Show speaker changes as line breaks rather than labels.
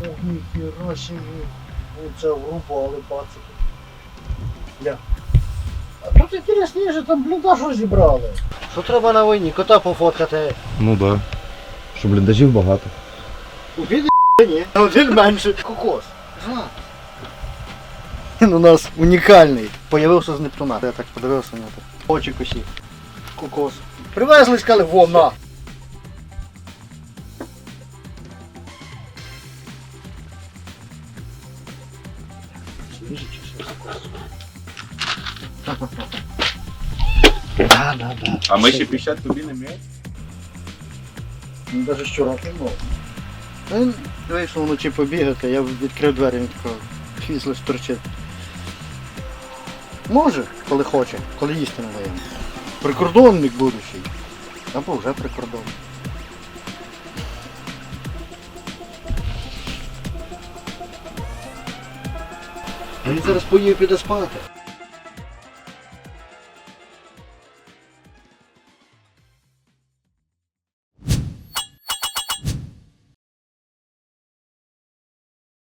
Ніхіра собі. Оце врубали пацики. Бля. А тут інтересніше, там бліндаж зібрали. Що треба на війні? Кота пофоткати.
Ну да. Що бліндажів багато.
Убіди ні. Один менше. Кокос. Знак. Він у нас унікальний. Появився з Нептуна. Я так подивився на те. Очі косі. Кокос. Привезли, сказали, во, Свіжий чи? Да, да, да.
А ми ще піщать тобі не м'яємо?
Ну, навіть щороки мов. Він вийшов вночі побігати, я відкрив двері, він такий фізли сторчить. Може, коли хоче, коли їсти не даємо. Прикордонник будущий. Або вже прикордонник. Він зараз поїв піде спати.